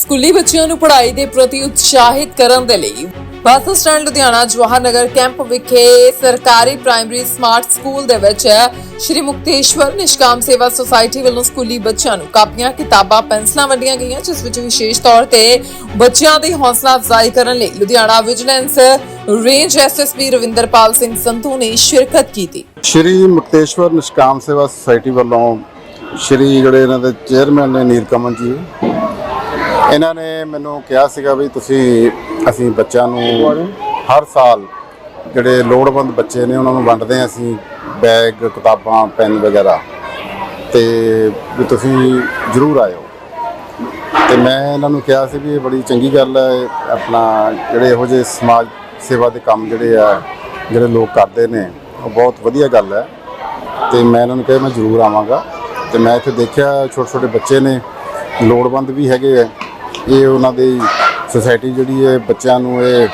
ਸਕੂਲੀ ਬੱਚਿਆਂ ਨੂੰ ਪੜ੍ਹਾਈ ਦੇ ਪ੍ਰਤੀ ਉਤਸ਼ਾਹਿਤ ਕਰਨ ਦੇ ਲਈ bus stand Ludhiana Jawahar Nagar camp ਵਿਖੇ ਸਰਕਾਰੀ ਪ੍ਰਾਇਮਰੀ ਸਮਾਰਟ ਸਕੂਲ ਦੇ ਵਿੱਚ ਸ਼੍ਰੀ ਮੁਕਤੇਸ਼ਵਰ ਨਿਸ਼ਕਾਮ ਸੇਵਾ ਸੁਸਾਇਟੀ ਵੱਲੋਂ ਸਕੂਲੀ ਬੱਚਿਆਂ ਨੂੰ ਕਾਪੀਆਂ, ਕਿਤਾਬਾਂ, ਪੈਨਸਲਾਂ ਵੰਡੀਆਂ ਗਈਆਂ, ਜਿਸ ਵਿੱਚ ਵਿਸ਼ੇਸ਼ ਤੌਰ ਤੇ ਬੱਚਿਆਂ ਦੀ ਹੌਸਲਾ ਅਫਜ਼ਾਈ ਕਰਨ ਲਈ Ludhiana vigilance range SSP Ravinderpal Singh Sandhu ਨੇ ਸ਼ਿਰਕਤ ਕੀਤੀ। ਸ਼੍ਰੀ ਮੁਕਤੇਸ਼ਵਰ ਨਿਸ਼ਕਾਮ ਸੇਵਾ ਸੁਸਾਇਟੀ ਵੱਲੋਂ ਸ਼੍ਰੀ ਜਿਹੜੇ ਇਹਨਾਂ ਦੇ ਚੇਅਰਮੈਨ ਨੇ ਨੀਲਕਮਲ ਜੀ ਇਹਨਾਂ ਨੇ ਮੈਨੂੰ ਕਿਹਾ ਸੀਗਾ ਵੀ ਤੁਸੀਂ, ਅਸੀਂ ਬੱਚਿਆਂ ਨੂੰ ਹਰ ਸਾਲ ਜਿਹੜੇ ਲੋੜਵੰਦ ਬੱਚੇ ਨੇ ਉਹਨਾਂ ਨੂੰ ਵੰਡਦੇ ਹਾਂ ਅਸੀਂ, ਬੈਗ, ਕਿਤਾਬਾਂ, ਪੈਨ ਵਗੈਰਾ। ਤੇ ਵੀ ਤੁਸੀਂ ਜ਼ਰੂਰ ਆਇਓ। ਤੇ ਮੈਂ ਇਹਨਾਂ ਨੂੰ ਕਿਹਾ ਸੀ ਵੀ ਇਹ ਬੜੀ ਚੰਗੀ ਗੱਲ ਹੈ ਆਪਣਾ ਜਿਹੜੇ ਇਹੋ ਜਿਹੇ ਸਮਾਜ ਸੇਵਾ ਦੇ ਕੰਮ ਜਿਹੜੇ ਆ, ਜਿਹੜੇ ਲੋਕ ਕਰਦੇ ਨੇ, ਉਹ ਬਹੁਤ ਵਧੀਆ ਗੱਲ ਹੈ। ਤੇ ਮੈਂ ਇਹਨਾਂ ਨੂੰ ਕਿਹਾ ਮੈਂ ਜ਼ਰੂਰ ਆਵਾਂਗਾ। ਤੇ ਮੈਂ ਇੱਥੇ ਦੇਖਿਆ ਛੋਟੇ ਛੋਟੇ ਬੱਚੇ ਨੇ, ਲੋੜਵੰਦ ਵੀ ਹੈਗੇ ਆ। ਇਹ ਉਹਨਾਂ ਦੀ ਸੁਸਾਇਟੀ ਜਿਹੜੀ ਹੈ, ਬੱਚਿਆਂ ਨੂੰ ਇਹ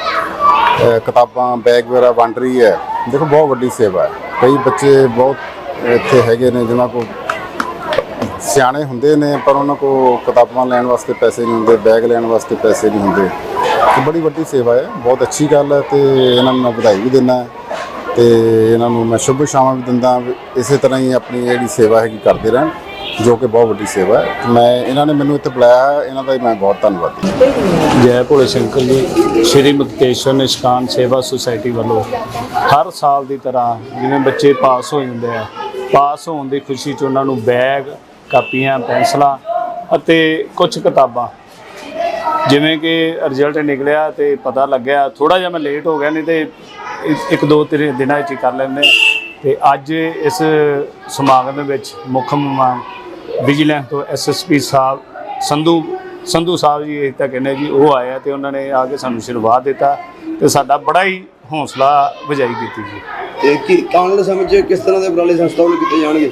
ਕਿਤਾਬਾਂ ਬੈਗ ਵਗੈਰਾ ਵੰਡ ਰਹੀ ਹੈ। ਦੇਖੋ, ਬਹੁਤ ਵੱਡੀ ਸੇਵਾ ਹੈ। ਕਈ ਬੱਚੇ ਬਹੁਤ ਇੱਥੇ ਹੈਗੇ ਨੇ, ਜਿਨ੍ਹਾਂ ਕੋਲ ਸਿਆਣੇ ਹੁੰਦੇ ਨੇ, ਪਰ ਉਹਨਾਂ ਕੋ ਕਿਤਾਬਾਂ ਲੈਣ ਵਾਸਤੇ ਪੈਸੇ ਨਹੀਂ ਹੁੰਦੇ ਬੈਗ ਲੈਣ ਵਾਸਤੇ ਪੈਸੇ ਨਹੀਂ ਹੁੰਦੇ। ਤੇ ਬੜੀ ਵੱਡੀ ਸੇਵਾ ਹੈ, ਬਹੁਤ ਅੱਛੀ ਗੱਲ ਹੈ ਤੇ ਇਹਨਾਂ ਨੂੰ ਮੈਂ ਵਧਾਈ ਵੀ ਦਿੰਦਾ ਤੇ ਇਹਨਾਂ ਨੂੰ ਮੈਂ ਸ਼ੁਭ ਸ਼ਾਮਾਂ ਵੀ ਦਿੰਦਾ ਵੀ ਇਸੇ ਤਰ੍ਹਾਂ ਹੀ ਆਪਣੀ ਜਿਹੜੀ ਸੇਵਾ ਹੈਗੀ, ਕਰਦੇ ਰਹਿਣ। ਜੋ ਕਿ ਬਹੁਤ ਵੱਡੀ ਸੇਵਾ ਹੈ। ਮੈਂ, ਇਹਨਾਂ ਨੇ ਮੈਨੂੰ ਇੱਥੇ ਬੁਲਾਇਆ, ਇਹਨਾਂ ਦਾ ਮੈਂ ਬਹੁਤ ਧੰਨਵਾਦੀ ਜੈ ਭੋਲੇ ਸ਼ੰਕਰ ਜੀ, ਸ਼੍ਰੀ ਮੁਕਤੇਸ਼ਵਰ ਨਿਸ਼ਕਾਨ ਸੇਵਾ ਸੁਸਾਇਟੀ ਵੱਲੋਂ ਹਰ ਸਾਲ ਦੀ ਤਰ੍ਹਾਂ ਜਿਵੇਂ ਬੱਚੇ ਪਾਸ ਹੋ ਜਾਂਦੇ ਆ, ਪਾਸ ਹੋਣ ਦੀ ਖੁਸ਼ੀ 'ਚ ਉਹਨਾਂ ਨੂੰ ਬੈਗ, ਕਾਪੀਆਂ, ਪੈਨਸਲਾਂ ਅਤੇ ਕੁਝ ਕਿਤਾਬਾਂ। ਜਿਵੇਂ ਕਿ ਰਿਜ਼ਲਟ ਨਿਕਲਿਆ ਤੇ ਪਤਾ ਲੱਗਿਆ ਥੋੜਾ ਜਿਹਾ ਮੈਂ ਲੇਟ ਹੋ ਗਿਆ, ਨਹੀਂ ਤੇ ਇੱਕ- ਦੋ ਤਿੰਨ ਦਿਨਾਂ ਵਿੱਚ ਹੀ ਕਰ ਲੈਂਦੇ ਤੇ ਅੱਜ ਇਸ ਸਮਾਗਮ ਵਿੱਚ ਮੁੱਖ ਮਹਿਮਾਨ ਵਿਜੀਲੈਂਸ ਤੋਂ ਐਸਐਸਪੀ ਸਾਹਿਬ, ਸੰਧੂ ਸੰਧੂ ਸਾਹਿਬ ਜੀ ਇਹ ਤਾਂ ਕਹਿੰਦੇ ਜੀ ਉਹ ਆਇਆ ਤੇ ਉਹਨਾਂ ਨੇ ਆ ਕੇ ਸਾਨੂੰ ਆਸ਼ੀਰਵਾਦ ਦਿੱਤਾ ਤੇ ਸਾਡਾ ਬੜਾ ਹੀ ਹੌਸਲਾ ਵਜਾਈ ਕੀਤੀ ਜੀ। ਤੇ ਕੀ ਆਉਣ ਵਾਲੇ ਸਮੇਂ 'ਚ ਕਿਸ ਤਰ੍ਹਾਂ ਦੇ ਉਪਰਾਲੇ ਸੰਸਥਾ ਵੱਲੋਂ ਕੀਤੇ ਜਾਣਗੇ?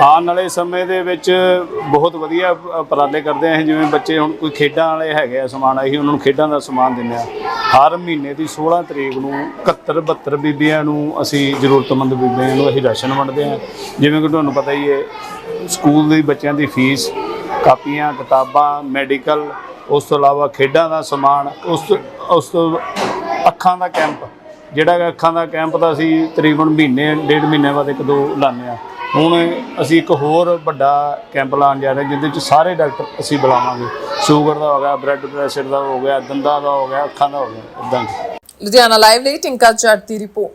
ਆਉਣ ਵਾਲੇ ਸਮੇਂ ਦੇ ਵਿੱਚ ਬਹੁਤ ਵਧੀਆ ਉਪਰਾਲੇ ਕਰਦੇ ਆ ਜਿਵੇਂ ਬੱਚੇ ਹੁਣ ਕੋਈ ਖੇਡਾਂ ਵਾਲੇ ਹੈਗੇ ਆ ਸਮਾਨ, ਅਸੀਂ ਉਹਨਾਂ ਨੂੰ ਖੇਡਾਂ ਦਾ ਸਮਾਨ ਦਿੰਦੇ ਆ। ਹਰ ਮਹੀਨੇ ਦੀ 16 ਤਰੀਕ ਨੂੰ 71 72 ਬੀਬੀਆਂ ਨੂੰ ਅਸੀਂ ਜ਼ਰੂਰਤਮੰਦ ਬੀਬੀਆਂ ਨੂੰ ਅਸੀਂ ਰਾਸ਼ਨ ਵੰਡਦੇ ਆ। ਜਿਵੇਂ ਕਿ ਤੁਹਾਨੂੰ ਪਤਾ ਹੀ ਹੈ, ਸਕੂਲ ਦੇ ਬੱਚਿਆਂ ਦੀ ਫੀਸ, ਕਾਪੀਆਂ, ਕਿਤਾਬਾਂ, ਮੈਡੀਕਲ, ਉਸ ਤੋਂ ਇਲਾਵਾ ਖੇਡਾਂ ਦਾ ਸਮਾਨ, ਉਸ ਉਸ ਤੋਂ ਅੱਖਾਂ ਦਾ ਕੈਂਪ। ਜਿਹੜਾ ਕਿ ਅੱਖਾਂ ਦਾ ਕੈਂਪ ਤਾਂ ਅਸੀਂ ਤਕਰੀਬਨ ਮਹੀਨੇ, ਡੇਢ ਮਹੀਨੇ ਬਾਅਦ ਇੱਕ ਦੋ ਲਾਉਂਦੇ ਆ ਹੁਣ ਅਸੀਂ ਇੱਕ ਹੋਰ ਵੱਡਾ ਕੈਂਪ ਲਾਉਣ ਜਾ ਰਹੇ ਜਿਹਦੇ ਵਿੱਚ ਸਾਰੇ ਡਾਕਟਰ ਅਸੀਂ ਬੁਲਾਵਾਂਗੇ। ਸ਼ੂਗਰ ਦਾ ਹੋ ਗਿਆ ਬਲੱਡ ਪ੍ਰੈਸ਼ਰ ਦਾ ਹੋ ਗਿਆ, ਦੰਦਾਂ ਦਾ ਹੋ ਗਿਆ, ਅੱਖਾਂ ਦਾ ਹੋ ਗਿਆ ਇਦਾਂ ਲੁਧਿਆਣਾ ਲਾਈਵ ਲਈ ਟਿੰਕਾ ਜੱਟ ਦੀ ਰਿਪੋਰਟ।